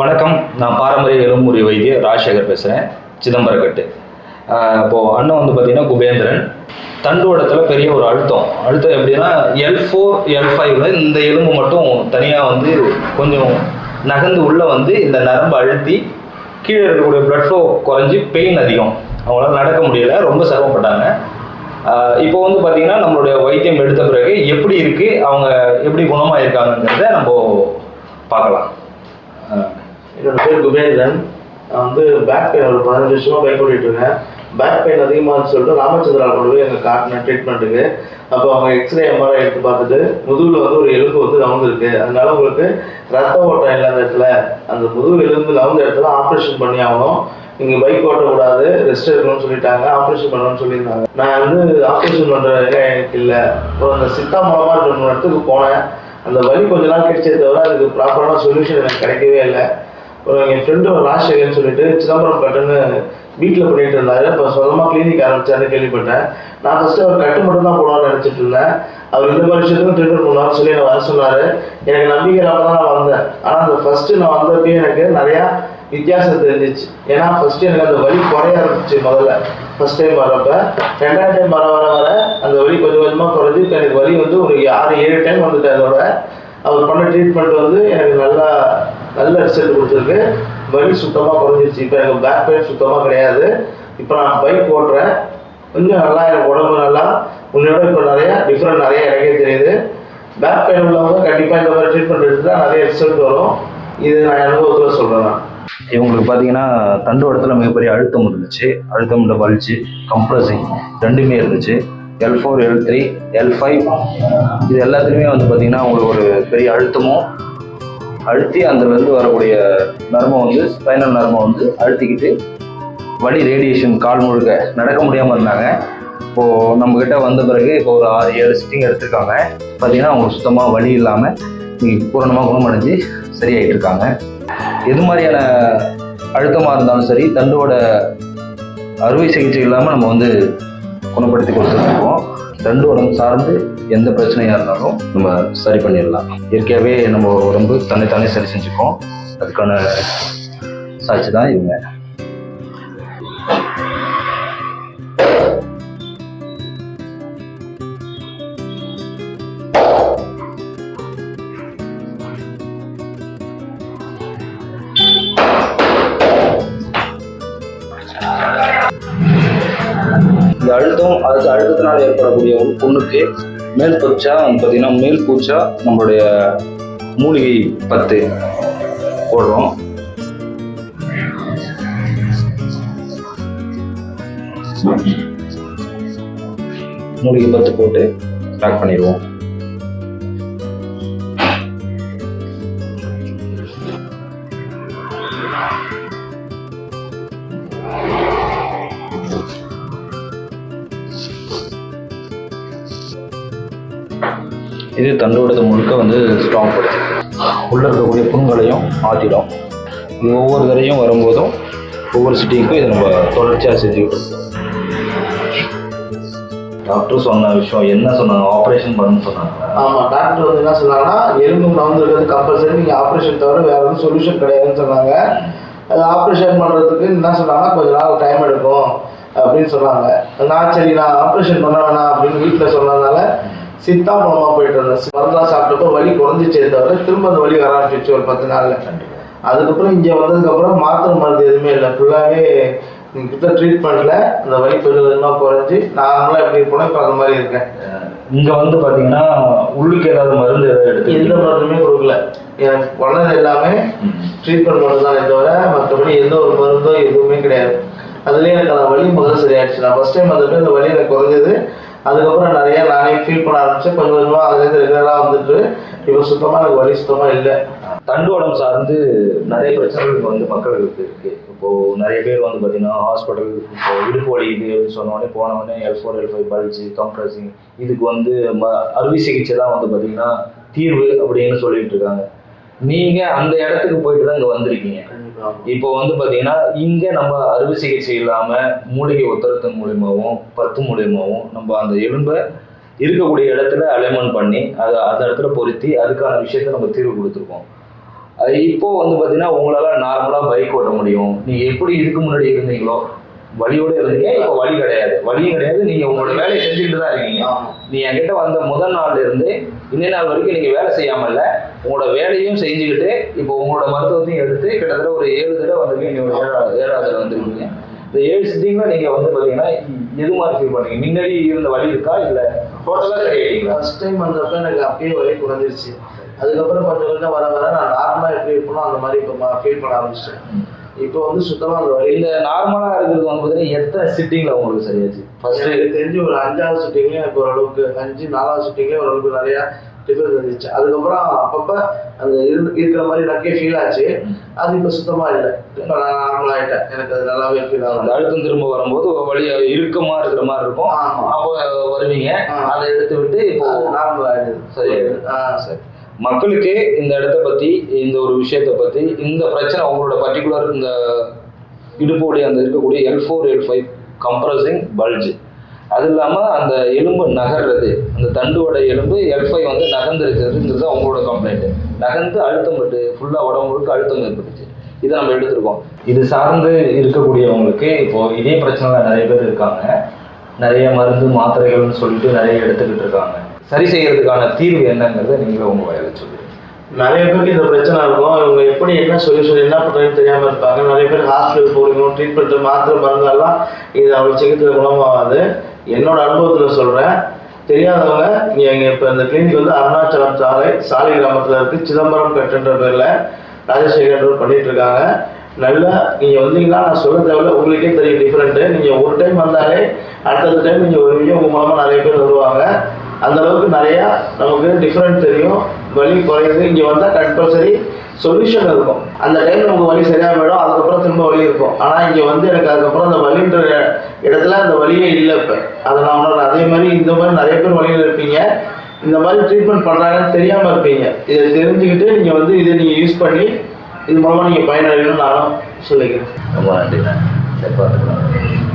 வணக்கம். நான் பாரம்பரிய எலும்புரி வைத்திய ராஜசேகர் பேசுகிறேன் சிதம்பரக்கட்டு. இப்போது அண்ணன் வந்து பார்த்தீங்கன்னா குபேந்திரன். தண்டுவடத்தில் பெரிய ஒரு அழுத்தம். அழுத்தம் எப்படின்னா எல் ஃபோர் எல் ஃபைவ்ல இந்த எலும்பு மட்டும் தனியாக வந்து கொஞ்சம் நகர்ந்து உள்ளே வந்து இந்த நரம்பு அழுத்தி கீழே இருக்கக்கூடிய பிளட் ஃப்ளோ குறைஞ்சி பெயின் அதிகம். அவங்களால நடக்க முடியல. ரொம்ப சிரமப்பட்டாங்க. இப்போ வந்து பார்த்தீங்கன்னா நம்மளுடைய வைத்தியம் எடுத்த பிறகு எப்படி இருக்குது அவங்க எப்படி குணமாக இருக்காங்கங்கிறத நம்ம பார்க்கலாம். என்னோட பேர் குபேந்திரன். நான் வந்து பேக் பெயின் ஒரு பதினஞ்சு வருஷமாக பைக் ஓட்டிட்டு இருக்கேன். பேக் பெயின் அதிகமாக சொல்லிட்டு ராமச்சந்திராவில் கொண்டு போய் எங்கள் காட்டின ட்ரீட்மெண்ட்டுக்கு அப்போ அவங்க எக்ஸ்ரே எம்ஆர்ஐ எடுத்து பார்த்துட்டு முதுகில் வந்து ஒரு எலும்பு வந்து நவுந்திருக்கு அதனால உங்களுக்கு ரத்த ஓட்டம் இல்லாத இடத்துல அந்த முதுகு எலும்பு நவுந்த இடத்துல ஆப்ரேஷன் பண்ணி ஆகணும். நீங்கள் பைக் ஓட்டக்கூடாது ரெஸ்ட் எடுக்கணும்னு சொல்லிட்டாங்க. ஆப்ரேஷன் பண்ணணும்னு சொல்லியிருந்தாங்க. நான் வந்து ஆப்ரேஷன் பண்ணுற எனக்கு இல்லை. அப்புறம் அந்த சித்தா மூலமாக ரெண்டு மூணு இடத்துக்கு போனேன். அந்த வலி கொஞ்ச நாள் கிடைச்சே தவிர அதுக்கு ப்ராப்பரான சொல்யூஷன் எனக்கு கிடைக்கவே இல்லை. என் ஃப்ரெண்டு ஒரு ராஜசேகர்னு சொல்லிட்டு சிதம்பரம் கட்டுன்னு வீட்டில் பண்ணிட்டு இருந்தாரு. இப்போ சொந்தமாக கிளினிக் ஆரம்பிச்சாருன்னு கேள்விப்பட்டேன். நான் ஃபஸ்ட்டு அவர் கட்டு மட்டும் தான் போடணும்னு நினச்சிட்டு இருந்தேன். அவர் இந்த மாதிரி விஷயத்துக்கும் ட்ரீட்மெண்ட் பண்ணுவார்னு சொல்லி என்னை வர சொன்னார். எனக்கு நம்பிக்கை இல்லாமல் தான் நான் வந்தேன். ஆனால் அந்த ஃபஸ்ட்டு நான் வந்தப்பயும் எனக்கு நிறையா வித்தியாசம் தெரிஞ்சிச்சு. ஏன்னா ஃபஸ்ட்டு எனக்கு அந்த வலி குறைய ஆரம்பிச்சு முதல்ல. ஃபஸ்ட் டைம் வரப்ப ரெண்டாவது டைம் வர வர வர அந்த வலி கொஞ்சம் கொஞ்சமாக குறைஞ்சி இப்போ எனக்கு வலி வந்து ஒரு ஆறு ஏழு டைம் வந்துட்டு அதோட. அவர் பண்ண ட்ரீட்மெண்ட் வந்து எனக்கு நல்லா நல்ல ரிசல்ட் கொடுத்துருக்கு. வலி சுத்தமாக குறைஞ்சிருச்சு. இப்போ எனக்கு பேக் பெயின் சுத்தமாக கிடையாது. இப்போ நான் பைக் ஓட்டுறேன். கொஞ்சம் நல்லா எனக்கு உடம்பு நல்லா. உன்னோட இப்போ நிறையா டிஃப்ரெண்ட் நிறைய எனக்கே தெரியுது. பேக் பெயின் உள்ளவங்க கண்டிப்பாக இந்த மாதிரி ட்ரீட்மெண்ட் எடுத்துட்டா நிறைய ரிசல்ட் வரும். இது நான் அனுபவத்தில் சொல்கிறேன் நான். இவங்களுக்கு பார்த்தீங்கன்னா தண்டுவடத்தில் மிகப்பெரிய அழுத்தம் இருந்துச்சு. அழுத்தம் இல்லை வலிச்சு கம்ப்ரஸிங் ரெண்டுமே இருந்துச்சு. L four L three L five இது எல்லாத்துலேயுமே வந்து பார்த்திங்கன்னா அவங்களுக்கு ஒரு பெரிய அழுத்தமும் அழுத்தி அதுலேருந்து வரக்கூடிய நர்மம் வந்து ஸ்பைனல் நர்மம் வந்து அழுத்திக்கிட்டு வலி ரேடியேஷன் கால் முழுக்க நடக்க முடியாமல் இருந்தாங்க. இப்போது நம்மக்கிட்ட வந்த பிறகு இப்போ ஒரு ஆறு ஏழு சிட்டிங் எடுத்திருக்காங்க. பார்த்தீங்கன்னா அவங்க சுத்தமாக வலி இல்லாமல் இன்னைக்கு பூரணமாக குணமடைஞ்சு சரியாயிட்டு இருக்காங்க. எது மாதிரியான அழுத்தமாக இருந்தாலும் சரி தண்டோட அறுவை சிகிச்சை இல்லாமல் நம்ம வந்து குணப்படுத்தி கொடுத்துருக்கோம் தண்டு உடம்பு சார்ந்து எந்த பிரச்சனையாக இருந்தாலும் நம்ம சரி பண்ணிடலாம். இயற்கையாகவே நம்ம உடம்பு தன்னைத்தானே சரி செஞ்சுப்போம் அதுக்கான சாட்சி தான் இவங்க. இந்த அழுத்தம் அதுக்கு அழுத்தத்தினால் ஏற்படக்கூடிய ஒரு பொண்ணுக்கு மேல் பூச்சா பார்த்தீங்கன்னா மேல் பூச்சா நம்மளுடைய மூலிகை பத்து போடுறோம். மூலிகை பத்து போட்டு பேக் பண்ணிடுவோம். இது தண்டோடது முழுக்க வந்து ஸ்ட்ராங் படுத்தும் உள்ளே இருக்கக்கூடிய புண்களையும் ஆற்றிடும் இது ஒவ்வொரு தரையும் வரும்போதும் ஒவ்வொரு சிட்டிக்கும் இதை நம்ம தொடர்ச்சியாக செஞ்சுக்கிட்டு இருக்கோம் டாக்டர் சொன்ன விஷயம் என்ன சொன்னாங்க? ஆப்ரேஷன் பண்ணணும்னு சொன்னாங்க. ஆமாம் டாக்டர் வந்து என்ன சொன்னாங்கன்னா எலும்பு நவந்துருக்கிறது கம்பல்சரி நீங்கள் ஆப்ரேஷன் தவிர வேறு எதுவும் சொல்யூஷன் கிடையாதுன்னு சொன்னாங்க. அது ஆப்ரேஷன் பண்ணுறதுக்கு என்ன சொன்னாங்கன்னா கொஞ்ச நாள் டைம் எடுக்கும் அப்படின்னு சொன்னாங்க. நான் சரி நான் ஆப்ரேஷன் பண்ண வேணாம் அப்படின்னு வீட்டில் சொன்னதுனால சித்தா மூலமாக போயிட்டு இருந்தேன் மருந்தெலாம் சாப்பிட்டப்போ வலி குறைஞ்சிச்சே தவிர திரும்ப அந்த வலி வர ஆரம்பிச்சிச்சு ஒரு பத்து நாளில். அதுக்கப்புறம் இங்கே வந்ததுக்கப்புறம் மாத்திரை மருந்து எதுவுமே இல்லை. ஃபுல்லாகவே கொடுத்த ட்ரீட்மெண்ட்டில் அந்த வலி கொஞ்சமாக குறைஞ்சி நார்மலாக எப்படி இருப்போனோ இப்போ அந்த மாதிரி இருக்கேன். இங்கே வந்து பார்த்தீங்கன்னா உள்ளுக்கு ஏதாவது மருந்து ஏதாவது எந்த எடுத்து மருந்துமே கொடுக்கல. எனக்கு பண்ணது எல்லாமே ட்ரீட்மெண்ட் மட்டும் தானே தவிர மற்றபடி எந்த ஒரு மருந்தோ எதுவுமே கிடையாது. அதுலேயே எனக்கு அந்த வலி முதல்ல சரியாயிடுச்சு. நான் ஃபஸ்ட் டைம் வந்துட்டு இந்த வலி எனக்கு குறைஞ்சது. அதுக்கப்புறம் நிறைய நானே ஃபீல் பண்ண ஆரம்பிச்சேன். கொஞ்சம் கொஞ்சமாக அதுலேருந்து ரெகுலராக வந்துட்டு இப்போ சுத்தமாக எனக்கு வலி சுத்தமாக இல்லை. தண்டு உடம்பு சார்ந்து நிறைய பிரச்சனைகள் வந்து மக்களுக்கு இருக்கு. இப்போ நிறைய பேர் வந்து பார்த்தீங்கன்னா ஹாஸ்பிட்டல் இப்போ இடுப்பு வலி இது அப்படின்னு சொன்ன உடனே L four L five bulge compressing இதுக்கு வந்து ம அறுவை சிகிச்சை தான் வந்து பார்த்தீங்கன்னா தீர்வு அப்படின்னு சொல்லிட்டு இருக்காங்க. நீங்க அந்த இடத்துக்கு போயிட்டு தான் இங்க வந்திருக்கீங்க. இப்போ வந்து பார்த்தீங்கன்னா இங்கே நம்ம அறுவை சிகிச்சை இல்லாமல் மூலிகை உத்தரத்தின் மூலியமாகவும் பத்து மூலியமாகவும் நம்ம அந்த எலும்பை இருக்கக்கூடிய இடத்துல அலைமன் பண்ணி அதை அந்த இடத்துல பொருத்தி அதுக்கான விஷயத்த நம்ம தீர்வு கொடுத்துருக்கோம். இப்போ வந்து பார்த்தீங்கன்னா உங்களால் நார்மலாக பைக் ஓட்ட முடியும். நீங்கள் எப்படி இதுக்கு முன்னாடி இருந்தீங்களோ வலியோட இருந்தீங்க இப்போ வலி கிடையாது. வலியும் கிடையாது. நீங்கள் உங்களோட வேலையை செஞ்சுட்டு தான் இருக்கீங்க. நீ என்கிட்ட வந்த முதல் நாள்ல இருந்து இன்னை நாள் வரைக்கும் நீங்க வேலை செய்யாம இல்ல. உங்களோட வேலையும் செஞ்சுக்கிட்டு இப்போ உங்களோட மருத்துவத்தையும் எடுத்து கிட்டத்தட்ட ஒரு ஏழு தடவை வந்திருக்கீங்க. நீங்க ஒரு ஏழாவது ஏழாவது தடவை வந்திருக்கீங்க. இந்த ஏழு சிட்டிங்ல நீங்க வந்து பாத்தீங்கன்னா எது மாதிரி ஃபீல் பண்ணீங்க? முன்னாடி இருந்த வலி இருக்கா? இல்ல? டோட்டலா சரியாயிட்டீங்களா ஃபர்ஸ்ட் டைம் வந்தப்ப எனக்கு அப்பயே வலி குறைஞ்சிருச்சு. அதுக்கப்புறம் கொஞ்சம் கொஞ்சம் வர வர நான் நார்மலாக எப்படி இருப்பனோ அந்த மாதிரி இப்போ ஃபீல் பண்ண ஆரம்பிச்சிட்டேன். இப்போ வந்து சுத்தமாக அந்த வலி இந்த நார்மலா இருக்கிறது வந்து பாத்தீங்கன்னா எத்தனை சிட்டிங்ல உங்களுக்கு சரியாச்சு? ஃபர்ஸ்ட் எனக்கு தெரிஞ்சு ஒரு அஞ்சாவது ஷூட்டிங்லேயும் எனக்கு ஓரளவுக்கு அஞ்சு நாலாவது ஷூட்டிங்லேயும் ஓரளவுக்கு நிறையா டிஃபரன்ஸ் இருந்துச்சு அதுக்கப்புறம் அப்பப்போ அந்த இரு- இருக்கிற மாதிரி எனக்கே ஃபீல் ஆச்சு. அது இப்போ சுத்தமாக இல்லை. இப்போ நான் நார்மல் ஆகிட்டேன் எனக்கு அது நல்லாவே ஃபீல் ஆகும் அழுத்தம் திரும்ப வரும்போது வலி இறுக்கமா இருக்கிற மாதிரி இருக்கும். அப்போ வருவீங்க. அதை எடுத்து விட்டு இப்போ நார்மல் ஆகிடுது சரி. ஆ சரி. மக்களுக்கே இந்த இடத்த பத்தி இந்த ஒரு விஷயத்தை பத்தி இந்த பிரச்சனை அவங்களோட பர்டிகுலர் இந்த இடுப்போடைய அந்த இருக்கக்கூடிய L four L five compressing bulge அது இல்லாமல் அந்த எலும்பு நகர்றது அந்த தண்டுவட எலும்பு எல் ஃபைவ் வந்து நகர்ந்து இருக்கிறதுங்கிறது அவங்களோட கம்ப்ளைண்ட் நகர்ந்து அழுத்தம் பட்டு ஃபுல்லாக உடம்பு அழுத்தம் ஏற்பட்டுச்சு. இதை நம்ம எடுத்திருக்கோம். இது சார்ந்து இருக்கக்கூடியவங்களுக்கு இப்போ இதே பிரச்சனை நிறைய பேர் இருக்காங்க. நிறைய மருந்து மாத்திரைகள்னு சொல்லிட்டு நிறைய எடுத்துக்கிட்டு இருக்காங்க. சரி செய்யறதுக்கான தீர்வு என்னங்கிறத நீங்களே உங்க வயல சொல்லுங்க. நிறைய பேருக்கு இந்த பிரச்சனை இருக்கும். இவங்க எப்படி என்ன சொல்யூஷன் என்ன பண்ணுறதுன்னு தெரியாமல் இருப்பாங்க. நிறைய பேர் ஹாஸ்பிட்டல் போகிறீங்க ட்ரீட்மெண்ட் மாத்திரை மருந்தெல்லாம் இது அவ்வளோ சீக்கிரத்தில் குணமாகாது. என்னோட அனுபவத்தில் சொல்கிறேன் தெரியாதவங்க நீங்கள் இப்போ இந்த கிளினிக் வந்து அருணாச்சலம் சாலை சாலை கிராமத்தில் இருக்குது சிதம்பரம் கட்டுன்ற பேரில் ராஜசேகர் பண்ணிட்டு இருக்காங்க. நல்லா நீங்கள் வந்தீங்கன்னா நான் சொல்ல தேவையில்ல. உங்களுக்கே தெரியும் டிஃப்ரெண்ட்டு நீங்கள் ஒரு டைம் வந்தாலே அடுத்தடுத்த டைம் நீங்கள் வருவீங்க உங்கள் மூலமாக நிறைய பேர் அந்த அளவுக்கு நிறையா நமக்கு டிஃப்ரெண்ட் தெரியும். வலி குறையுது. இங்கே வந்தால் கம்பல்சரி சொல்யூஷன் இருக்கும். அந்த டைம் நமக்கு வலி சரியாக போயிடும். அதுக்கப்புறம் திரும்ப வலி இருக்கும். ஆனால் இங்கே வந்து எனக்கு அதுக்கப்புறம் அந்த வலின்ற இடத்துல அந்த வலியே இல்லை இப்போ. அதை நான் உணர்றேன். அதே மாதிரி இந்த மாதிரி நிறைய பேர் வழியில் இருப்பீங்க. இந்த மாதிரி ட்ரீட்மெண்ட் பண்ணுறாங்கன்னு தெரியாமல் இருப்பீங்க. இதை தெரிஞ்சுக்கிட்டு நீங்கள் வந்து இதை நீங்கள் யூஸ் பண்ணி இது மூலமாக நீங்கள் பயனடையணும்னு நானும் சொல்லிக்கிறேன். ரொம்ப நன்றி சரி பார்த்துக்கலாம்